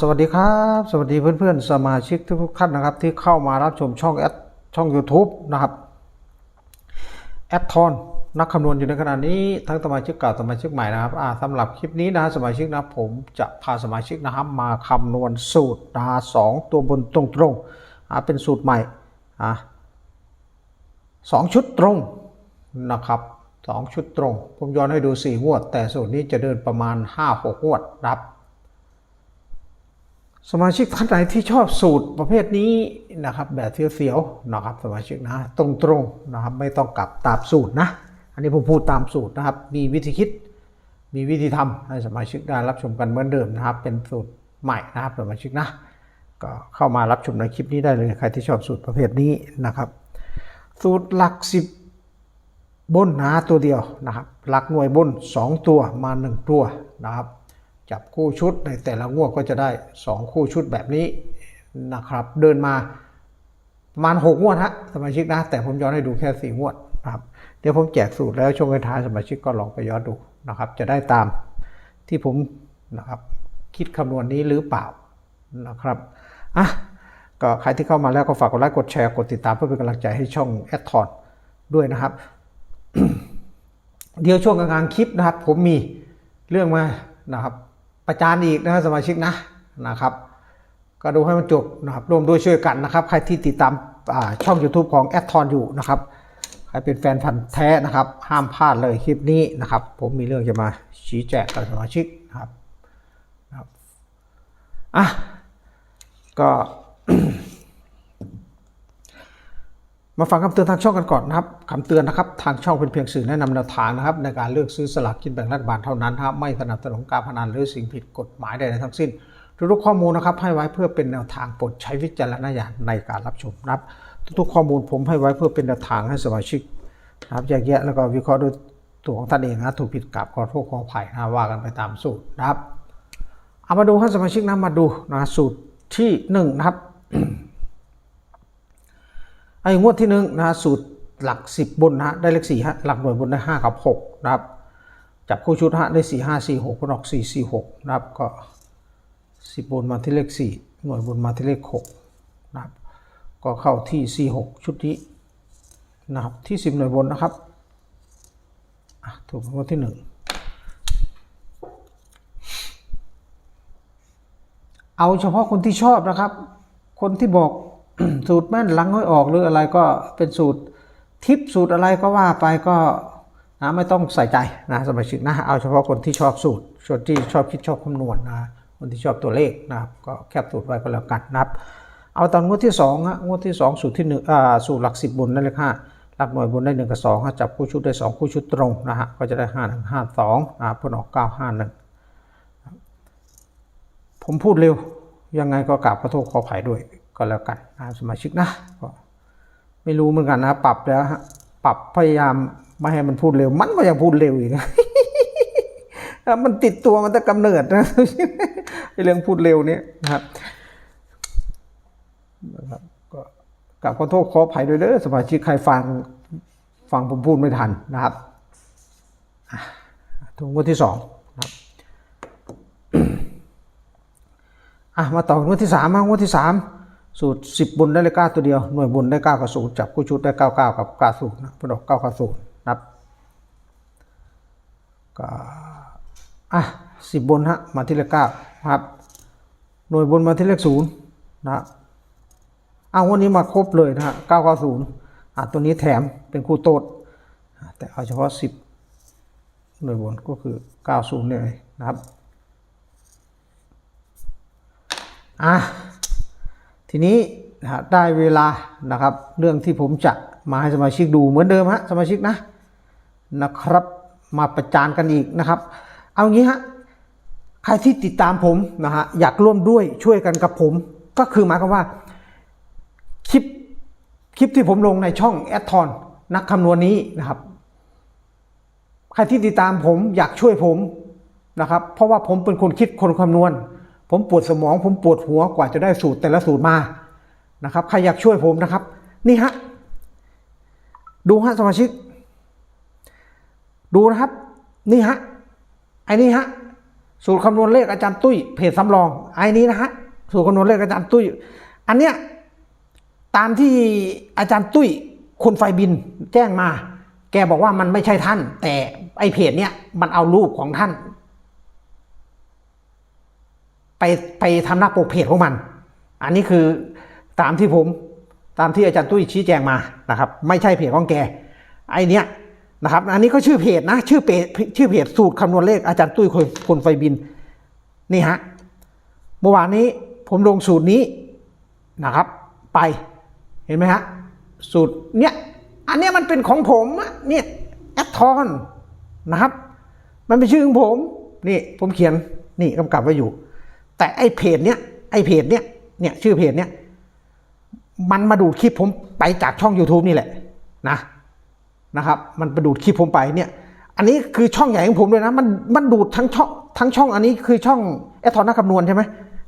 สวัสดีครับ สวัสดีเพื่อนๆ สมาชิกทุกๆท่านนะครับ ที่เข้ามารับชมช่องแอดช่อง YouTube นะครับแอดทอนนักคำนวณอยู่ในขณะนี้ทั้งสมาชิกเก่าสมาชิกใหม่นะครับสำหรับคลิปนี้นะสมาชิกนะผมจะพาสมาชิกนะครับมาคำนวณสูตรนะสองตัวบนตรงๆเป็นสูตรใหม่สองชุดตรงนะครับสองชุดตรง ผมย้อนให้ดูสี่งวด แต่สูตรนี้จะเดินประมาณห้าหกงวดนะครับ สมาชิกท่านไหนที่ชอบสูตรประเภทนี้นะครับแบบเสียวๆนะครับสมาชิกนะตรงๆนะครับไม่ต้องกลับตามสูตรนะ อันนี้ผมพูดตามสูตรนะครับ มีวิธีคิด มีวิธีทำให้สมาชิกได้รับชมกันเหมือนเดิมนะครับ เป็นสูตรใหม่นะครับสมาชิกนะ ก็เข้ามารับชมในคลิปนี้ได้เลยใครที่ชอบสูตรประเภทนี้นะครับ สูตรหลักสิบบนหนาตัวเดียวนะครับ หลักหน่วยบน 2 ตัวมา 1 ตัวนะครับ จับคู่ชุดในแต่ละงวดก็จะได้ 2 คู่ชุดแบบนี้นะครับ เดินมาประมาณ6งวดฮะสมาชิกนะ แต่ผมย้อนให้ดูแค่4งวดนะครับเดี๋ยวผมแจกสูตรแล้วช่วงท้ายสมาชิกก็ลองไปย้อนดูนะครับ จะได้ตามที่ผมนะครับคิดคำนวณนี้หรือเปล่านะครับอะก็ใครที่เข้ามาแล้วก็ฝากกดไลค์กดแชร์กดติดตามเพื่อเป็นกำลังใจให้ช่องแอดทอนด้วยนะครับ เดี๋ยวช่วงกลางๆคลิปนะครับ ผมมีเรื่องมานะครับ ประจานอีกนะสมาชิกนะนะครับ ก็ดูให้มันจบนะครับร่วมด้วยช่วยกันนะครับ ใครที่ติดตามาช่อง YouTube ของแอดทอนอยู่นะครับใครเป็นแฟนพันธ์แท้นะครับ ห้ามพลาดเลยคลิปนี้นะครับ ผมมีเรื่องจะมาชี้แจงกับสมาชิกนะครับนะครับอะก็ มาฟังคำเตือนทางช่องกันก่อนนะครับคำเตือนนะครับทางช่องเป็นเพียงสื่อแนะนำแนวทางนะครับในการเลือกซื้อสลากกินแบ่งรัฐบาลเท่านั้นนะครับไม่สนับสนุนการพนันหรือสิ่งผิดกฎหมายใดๆทั้งสิ้นทุกข้อมูลนะครับให้ไว้เพื่อเป็นแนวทางโปรดใช้วิจารณญาณในการรับชมนะครับ ทุกข้อมูลผมให้ไว้เพื่อเป็นแนวทางให้สมาชิกนะครับแยกแยะแล้วก็วิเคราะห์ด้วยตัวของท่านเองนะถูกผิดกับขอโทษขออภัยนะว่ากันไปตามสูตรนะครับเอามาดูให้สมาชิกนะมาดูนะสูตรที่หนึ่งนะครับ ไอ้งวดที่หนึ่งนะสูตรหลักสิบบนนะได้เลขสี่ฮะหลักหน่วยบนได้ห้ากับหกนะครับจับคู่ชุดฮะได้สี่ห้าสี่หกก็ออกสี่สี่หกนะครับก็สิบบนมาที่เลขสี่หน่วยบนมาที่เลขหกนะครับก็เข้าที่สี่หกชุดนี้นะครับที่สิบหน่วยบนนะครับถูกงวดที่หนึ่งเอาเฉพาะคนที่ชอบนะครับ คนที่บอก สูตรแม่นลังห้อยออกหรืออะไรก็เป็นสูตรทิปสูตรอะไรก็ว่าไปก็นะไม่ต้องใส่ใจนะสมาชิกนะเอาเฉพาะคนที่ชอบสูตรส่วนที่ชอบคิดชอบคำนวณนะคนที่ชอบตัวเลขนะครับก็แคปสูตรไว้ก็แล้วกันนะครับ เอาตอนงวดที่สองฮะงวดที่สองสูตรที่หนึ่งอ่าสูตรหลักสิบบนนั่นเลยค่ะหลักหน่วยบนได้หนึ่งกับสองฮะจับคู่ชุดได้สองคู่ชุดตรงนะฮะก็จะได้ห้าหนึ่งห้าสองนะครับผลออกเก้าห้าหนึ่งผมพูดเร็วยังไงก็กราบขอโทษขออภัยด้วย ก็แล้วกันนะสมาชิกนะก็ไม่รู้เหมือนกันนะ ปรับแล้วฮะปรับพยายามไม่ให้มันพูดเร็ว มันก็ยังพูดเร็วอีกมันติดตัวมันแต่กำเนิดนะไอเรื่องพูดเร็วนี้นะครับนะครับก็กราบขอโทษขออภัยด้วยเด้อสมาชิกใครฟังฟังผมพูดไม่ทันนะครับถึงงวดที่สองนะครับอะมาต่องวดที่สามมางวดที่สาม สูตรสิบบนได้เลขเก้าตัวเดียว หน่วยบนได้เก้ากับศูนย์จับคู่ชุดได้เก้าเก้ากับเก้าศูนย์นะพอดอกเก้ากับศูนย์นับก็อะสิบบนฮะมาที่เลขเก้าครับ หน่วยบนมาที่เลขศูนย์นะครับเอาวันนี้มาครบเลยนะฮะ990อะตัวนี้แถมเป็นคู่โตด แต่เอาเฉพาะ 10 หน่วยบนก็คือ 90 เลยนะครับ อะ ทีนี้ได้เวลานะครับ เรื่องที่ผมจะมาให้สมาชิกดูเหมือนเดิมฮะสมาชิกนะนะครับ มาประจานกันอีกนะครับ เอางี้ฮะใครที่ติดตามผมนะฮะอยากร่วมด้วยช่วยกันกับผม ก็คือหมายความว่าคลิปคลิปที่ผมลงในช่องแอดทอนนักคำนวณนี้นะครับใครที่ติดตามผมอยากช่วยผมนะครับ เพราะว่าผมเป็นคนคิดคนคำนวณ ผมปวดสมอง ผมปวดหัวกว่าจะได้สูตรแต่ละสูตรมานะครับใครอยากช่วยผมนะครับ นี่ฮะดูฮะสมาชิก ดูนะครับ นี่ฮะไอ้นี่ฮะสูตรคำนวณเลขอาจารย์ตุ้ยเพจสำรองไอ้นี้นะฮะสูตรคำนวณเลขอาจารย์ตุ้ย อันเนี้ยตามที่อาจารย์ตุ้ยคนไฟบินแจ้งมา แกบอกว่ามันไม่ใช่ท่าน แต่ไอเพจเนี้ยมันเอารูปของท่าน ไปไปทำหน้าปกเพจของมัน อันนี้คือตามที่ผมตามที่อาจารย์ตุ้ยชี้แจงมานะครับ ไม่ใช่เพจของแกไอเนี้ยนะครับ อันนี้ก็ชื่อเพจนะ ชื่อเพจชื่อเพจสูตรคำนวณเลขอาจารย์ตุ้ยคนคนไฟบินนี่ฮะเมื่อวานนี้ผมลงสูตรนี้นะครับ ไปเห็นไหมฮะสูตรเนี้ยอันเนี้ยมันเป็นของผมเนี่ยแอดทอนนะครับ มันเป็นชื่อของผมนี่ผมเขียนนี่กำกับไว้อยู่ แต่ไอ้เพจเนี้ยไอ้เพจเนี้ยเนี่ยชื่อเพจเนี้ยมันมาดูดคลิปผมไปจากช่อง YouTube นี่แหละนะนะครับ มันไปดูดคลิปผมไปเนี่ย อันนี้คือช่องใหญ่ของผมเลยนะ มันมันดูดทั้งช่องทั้งช่องอันนี้คือช่องแอทอนนักคำนวณใช่ไหม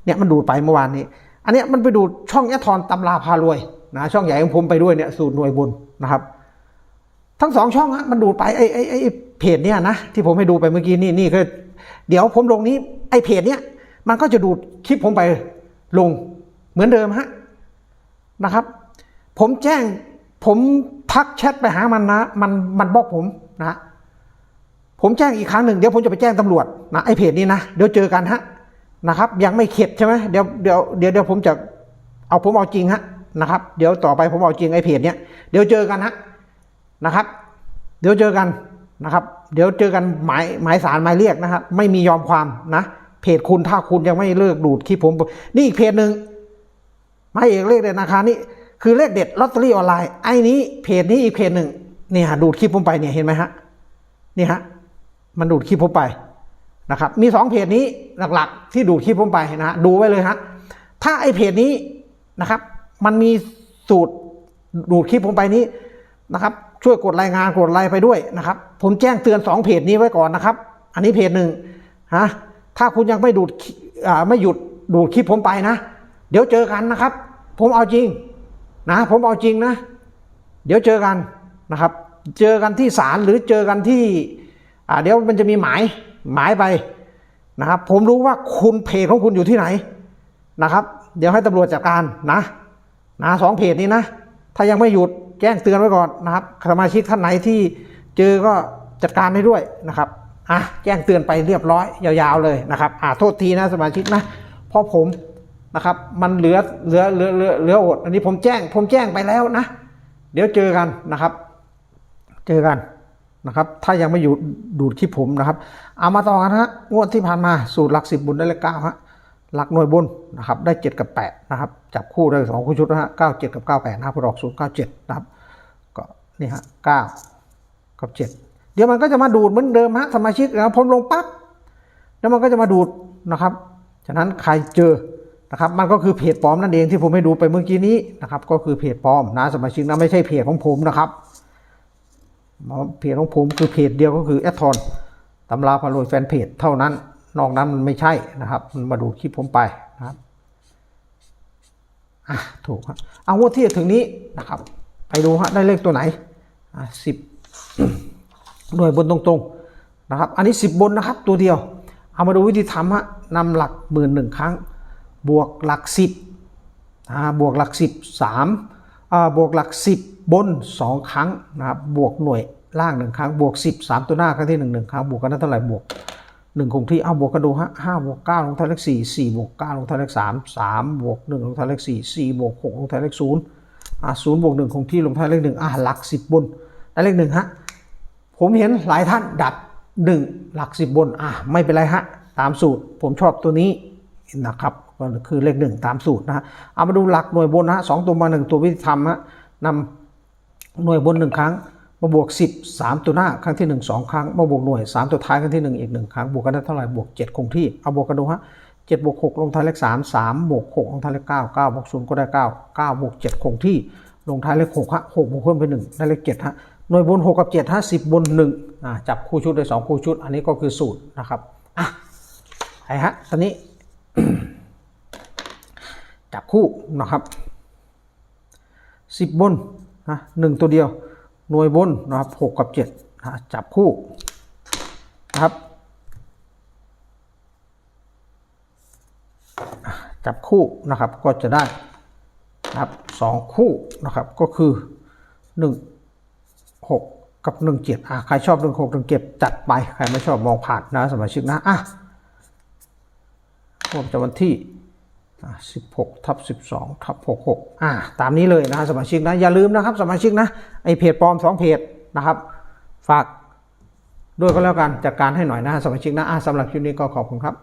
เนี่ยมันดูดไปเมื่อวานนี้ อันนี้มันไปดูดช่องแอทอนตำราพารวยนะช่องใหญ่ของผมไปด้วยเนี่ยสูตรหน่วยบุญนะครับ ทั้งสองช่องฮะมันดูดไปไอ้ไอ้ไอ้เพจเนี่ยนะที่ผมให้ดูไปเมื่อกี้นี่นี่ก็เดี๋ยวผมลงนี้ไอ้เพจเนี่ย มันก็จะดูดคลิปผมไปลงเหมือนเดิมฮะนะครับ ผมแจ้งผมทักแชทไปหามันนะ มันมันบล็อกผมนะผมแจ้งอีกครั้งหนึ่งเดี๋ยวผมจะไปแจ้งตำรวจนะไอ้เพจนี้นะเดี๋ยวเจอกันฮะนะครับ ยังไม่เข็ดใช่ไหมเดี๋ยวเดี๋ยวเดี๋ยวเดี๋ยวผมจะเอาผมเอาจริงฮะนะครับ เดี๋ยวต่อไปผมเอาจริงไอ้เพจเนี้ยเดี๋ยวเจอกันฮะนะครับ เดี๋ยวเจอกันนะครับ เดี๋ยวเจอกันหมายหมายสารหมายเรียกนะครับ ไม่มียอมความนะ เพจคุณถ้าคุณยังไม่เลิกดูดคลิปผม นี่อีกเพจหนึ่งมาเอกเลขเด็ดนาคารนี่คือเลขเด็ดลอตเตอรี่ออนไลน์ไอ้นี้เพจนี้อีกเพจหนึ่งเนี่ยดูดคลิปผมไปเนี่ยเห็นไหมฮะนี่ฮะมันดูดคลิปผมไปนะครับ มีสองเพจนี้หลักๆ ที่ดูดคลิปผมไปนะฮะดูไว้เลยฮะถ้าไอเพจนี้นะครับ มันมีสูตรดูดคลิปผมไปนี้นะครับ ช่วยกดรายงานกดไลค์ไปด้วยนะครับ ผมแจ้งเตือนสองเพจนี้ไว้ก่อนนะครับ อันนี้เพจหนึ่งฮะ ถ้าคุณยังไม่ดูดไม่หยุดดูดคลิปผมไปนะ เดี๋ยวเจอกันนะครับ ผมเอาจริงนะ ผมเอาจริงนะ เดี๋ยวเจอกันนะครับ เจอกันที่ศาลหรือเจอกันที่เดี๋ยวมันจะมีหมายหมายไปนะครับ ผมรู้ว่าคุณเพจของคุณอยู่ที่ไหนนะครับ เดี๋ยวให้ตำรวจจัดการนะนะสองเพจนี้นะ ถ้ายังไม่หยุดแจ้งเตือนไว้ก่อนนะครับสมาชิกท่านไหนที่เจอก็จัดการให้ด้วยนะครับ อะแจ้งเตือนไปเรียบร้อยยาวๆเลยนะครับอ่าโทษทีนะสมาชิกนะเพราะผมนะครับมันเหลือเหลือเหลือเหลือเหลืออดอันนี้ผมแจ้งผมแจ้งไปแล้วนะ เดี๋ยวเจอกันนะครับ เจอกันนะครับ ถ้ายังไม่อยู่ดูดคลิปผมนะครับ เอามาต่อกันฮะงวดที่ผ่านมาสูตรหลักสิบบุญได้เลขเก้าฮะหลักหน่วยบุญนะครับได้เจ็ดกับแปดนะครับ จับคู่ได้สองคู่ชุดนะฮะเก้าเจ็ดกับเก้าแปดนะครับพอดอกศูนย์เก้าเจ็ดนะครับ ก็นี่ฮะเก้ากับเจ็ ดเดี๋ยวมันก็จะมาดูดเหมือนเดิมฮะสมาชิกนะครับผมลงปั๊บแล้วมันก็จะมาดูดนะครับ ฉะนั้นใครเจอนะครับ มันก็คือเพจปลอมนั่นเองที่ผมให้ดูไปเมื่อกี้นี้นะครับ ก็คือเพจปลอมนะสมาชิกนะไม่ใช่เพจของผมนะครับเพจของผมคือเพจเดียวก็คือแอดทอนตำราพารวยแฟนเพจเท่านั้น นอกนั้นมันไม่ใช่นะครับมันมาดูคลิปผมไปนะครับอะถูกครับเอางวดที่ถึงนี้นะครับ ไปดูฮะได้เลขตัวไหนอะสิบ หน่วยบนตรงๆนะครับ อันนี้สิบบนนะครับตัวเดียว เอามาดูวิธีทำฮะนำหลักหมื่นหนึ่งครั้ง บวกหลักสิบอ่าบวกหลักสิบสามอ่าบวกหลักสิบบนสองครั้งนะครับบวกหน่วยล่างหนึ่งครั้ง บวกสิบสามตัวหน้าครั้งที่หนึ่งหนึ่งครั้งบวกกันได้เท่าไหร่บวกหนึ่งคงที่เอาบวกกันดูฮะห้าบวกเก้าลงท้ายเลขสี่สี่บวกเก้าลงท้ายเลขสามสามบวกหนึ่งลงท้ายเลขสี่สี่บวกหกลงท้ายเลขศูนย์อ่าศูนย์บวกหนึ่งคงที่ลงท้ายเลขหนึ่งอ่าหลักสิบบนได้เลขหนึ่งฮะ ผมเห็นหลายท่านดับหนึ่งหลักสิบบน อ่าไม่เป็นไรฮะ ตามสูตร ผมชอบตัวนี้นะครับ ก็คือเลขหนึ่งตามสูตรนะฮะ เอามาดูหลักหน่วยบนนะฮะสองตัวมาหนึ่งตัววิธีทำฮะนำหน่วยบนหนึ่งครั้ง มาบวกสิบสามตัวหน้าครั้งที่หนึ่งสองครั้ง มาบวกหน่วยสามตัวท้ายครั้งที่หนึ่งอีกหนึ่งครั้ง บวกกันได้เท่าไหร่ บวกเจ็ดคงที่ เอาบวกกันดูฮะเจ็ดบวกหกลงท้ายเลขสามสามบวกหกลงท้ายเลขเก้าเก้าบวกศูนย์ก็ได้เก้าเก้าบวกเจ็ดคงที่ ลงท้ายเลขหกฮะหกบวกเพิ่มไปหนึ่งได้เลขเจ็ดฮะ หน่วยบนหกกับเจ็ดฮะสิบบนหนึ่งอ่าจับคู่ชุดได้สองคู่ชุด อันนี้ก็คือสูตรนะครับอะไปฮะตอนนี้ จับคู่นะครับสิบบนนะหนึ่งตัวเดียว หน่วยบนนะครับหกกับเจ็ดนะจับคู่นะครับจับคู่นะครับก็จะได้นะครับสองคู่นะครับก็คือห นึ่งหกกับหนึ่งเจ็ดอะใครชอบหนึ่งหกดึงเจ็ดจัดไป ใครไม่ชอบมองผ่านนะสมาชิกนะ อะผมจะวันที่สิบหกทับสิบสองทับหกหกอะตามนี้เลยนะสมาชิกนะ อย่าลืมนะครับสมาชิกนะ ไอเพจปลอมสองเพจนะครับ ฝากด้วยก็แล้วกันจัดการให้หน่อยนะสมาชิกนะอะสำหรับคลิปนี้ก็ขอบคุณครับ